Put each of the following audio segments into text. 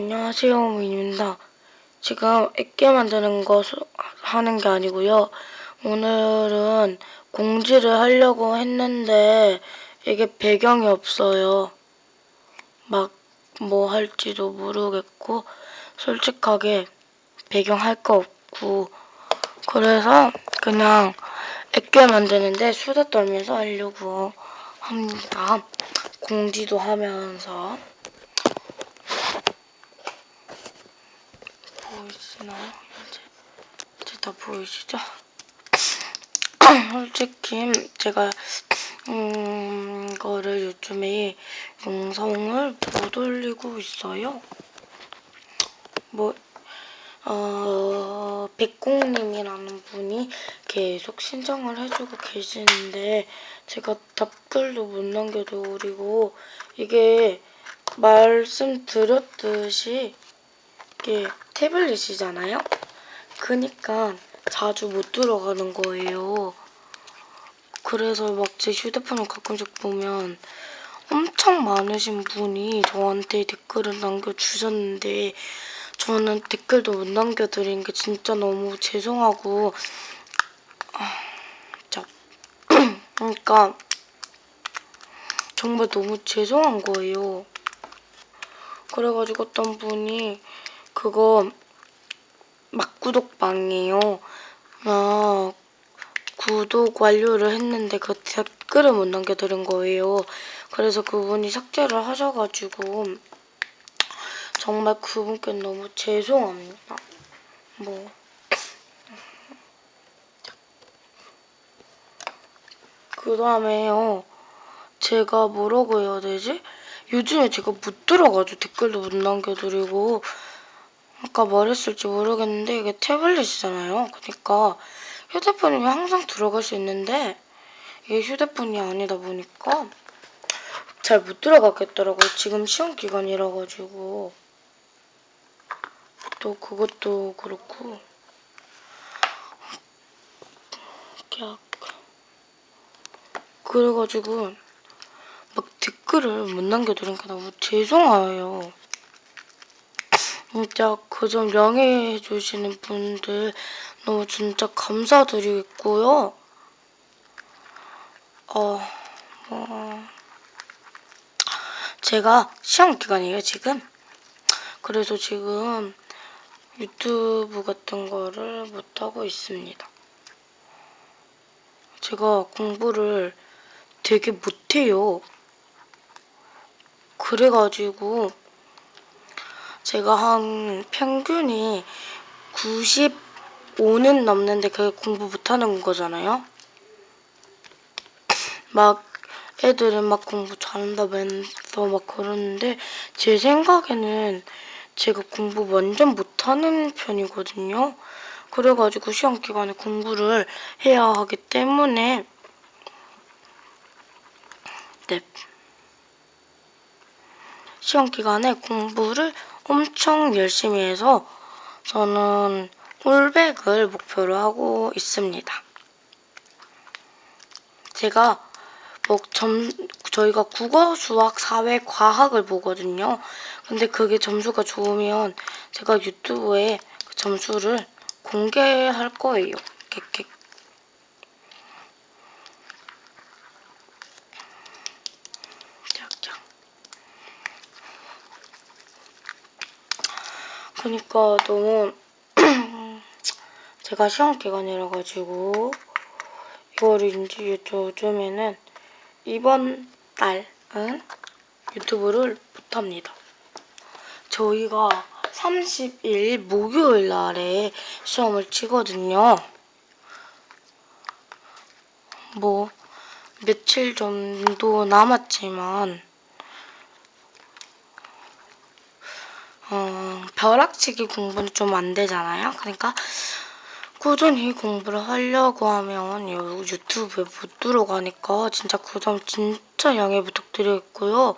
안녕하세요, 민입니다. 지금 액계 만드는 거 수- 하는 게 아니고요. 오늘은 공지를 하려고 했는데 이게 배경이 없어요. 막 뭐 할지도 모르겠고 솔직하게 배경 할 거 없고 그래서 그냥 액계 만드는데 수다 떨면서 하려고 합니다. 공지도 하면서 보이시 나요? 이제, 이제 다 보이시죠? 솔직히 제가 음, 이거를 요즘에 영상을 못 올리고 있어요. 뭐, 어, 백공님이라는 분이 계속 신청을 해주고 계시는데 제가 답글도 못 남겨드리고 이게 말씀드렸듯이 이게 태블릿이잖아요? 그니까 자주 못 들어가는 거예요. 그래서 막 제 휴대폰을 가끔씩 보면 엄청 많으신 분이 저한테 댓글을 남겨주셨는데 저는 댓글도 못 남겨드린 게 진짜 너무 죄송하고 아, 진짜 그러니까 정말 너무 죄송한 거예요. 그래가지고 어떤 분이 그거 막구독방이에요. 막 구독 완료를 했는데 그 댓글을 못 남겨드린 거예요. 그래서 그분이 삭제를 하셔가지고 정말 그분께 너무 죄송합니다. 뭐 그 다음에요. 제가 뭐라고 해야 되지? 요즘에 제가 못 들어가지고 댓글도 못 남겨드리고 아까 말했을지 모르겠는데 이게 태블릿이잖아요. 그러니까 휴대폰이면 항상 들어갈 수 있는데 이게 휴대폰이 아니다 보니까 잘 못 들어가겠더라고요. 지금 시험 기간이라 가지고 또 그것도 그렇고 약 그래가지고 막 댓글을 못 남겨드리니까 너무 죄송해요. 진짜 그점 양해해 주시는 분들 너무 진짜 감사드리고요. 어, 뭐, 제가 시험 기간이에요, 지금. 그래서 지금 유튜브 같은 거를 못하고 있습니다. 제가 공부를 되게 못해요. 그래가지고 제가 한 평균이 95는 넘는데 그게 공부 못하는 거잖아요. 막 애들은 막 공부 잘한다면서 막 그러는데 제 생각에는 제가 공부 완전 못하는 편이거든요. 그래가지고 시험 기간에 공부를 해야 하기 때문에 네. 시험 기간에 공부를 엄청 열심히 해서 저는 꼴백을 목표로 하고 있습니다. 제가 뭐 점, 저희가 국어, 수학, 사회, 과학을 보거든요. 근데 그게 점수가 좋으면 제가 유튜브에 그 점수를 공개할 거예요. 객객. 그러니까 너무 제가 시험 기간이라 가지고 이거를 이제 요즘에는 이번 달은 유튜브를 못합니다. 저희가 30일 목요일 날에 시험을 치거든요. 뭐 며칠 정도 남았지만 어, 벼락치기 공부는 좀 안 되잖아요. 그러니까 꾸준히 공부를 하려고 하면 요 유튜브에 못 들어가니까 진짜 그 점 진짜 양해 부탁드리겠고요.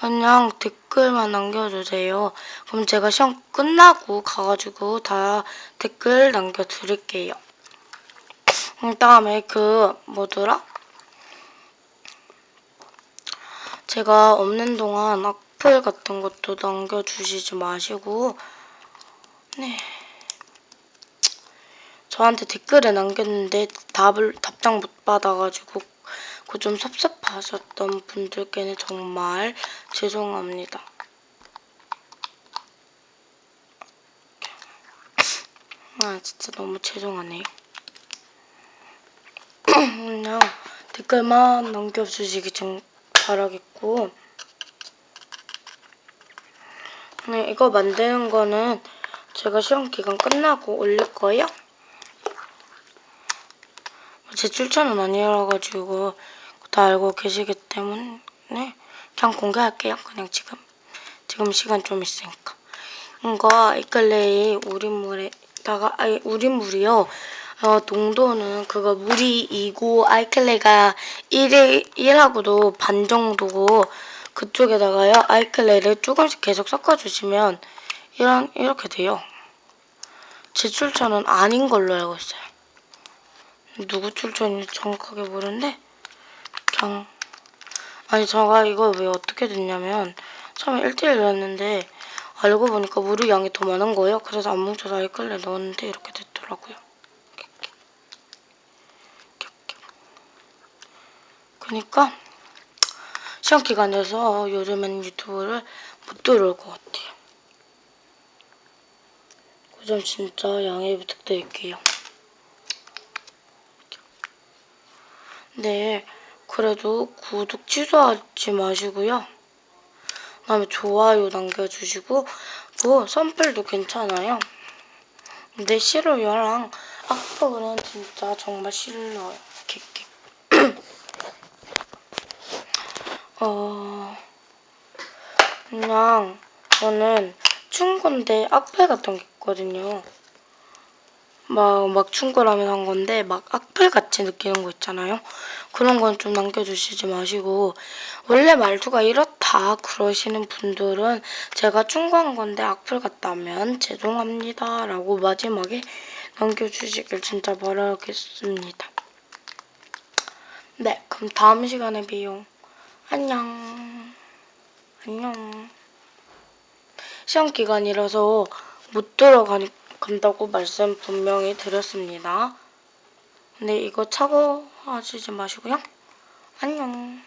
그냥 댓글만 남겨주세요. 그럼 제가 시험 끝나고 가가지고 다 댓글 남겨드릴게요. 그 다음에 그 뭐더라? 제가 없는 동안 아- 악플 같은 것도 남겨주시지 마시고 네 저한테 댓글을 남겼는데 답을 답장 못 받아가지고 그 좀 섭섭하셨던 분들께는 정말 죄송합니다. 아 진짜 너무 죄송하네요. 그냥 댓글만 남겨주시기 좀 바라겠고 네, 이거 만드는 거는 제가 시험 기간 끝나고 올릴 거예요. 제 출처는 아니라 가지고 다 알고 계시기 때문에 그냥 공개할게요. 그냥 지금 지금 시간 좀 있으니까 이거 이클레이 우린물에다가 아니 우린물이요. 어, 농도는 그거 물이 2고 아이클레이가 1이 1하고도 반 정도고 그쪽에다가요 아이클레이를 조금씩 계속 섞어주시면 이런 이렇게 돼요. 제 출처는 아닌 걸로 알고 있어요. 누구 출처인지 정확하게 모르는데 그냥 아니 제가 이거 왜 어떻게 됐냐면 처음에 1대1이었는데 알고 보니까 물의 양이 더 많은 거예요. 그래서 안 뭉쳐서 아이클레이 넣었는데 이렇게 됐더라고요. 그러니까 시험 기간에서 요즘엔 유튜브를 못 들어올 것 같아요. 그 점 진짜 양해 부탁드릴게요. 네, 그래도 구독 취소하지 마시고요. 그다음에 좋아요 남겨주시고 뭐 선플도 괜찮아요. 근데 싫어요랑 악플은 진짜 정말 싫어요. 객객. 어 그냥 저는 충고인데 악플 같은 게 있거든요. 막, 막 충고라면 한 건데, 막 악플 같이 느끼는 거 있잖아요. 그런 건 좀 남겨주시지 마시고, 원래 말투가 이렇다 그러시는 분들은 제가 충고한 건데 악플 같다면 죄송합니다. 라고 마지막에 남겨주시길 진짜 바라겠습니다. 네, 그럼 다음 시간에 봬요. 안녕. 안녕. 시험 기간이라서 못 들어간다고 말씀 분명히 드렸습니다. 근데 이거 착오하시지 마시고요. 안녕.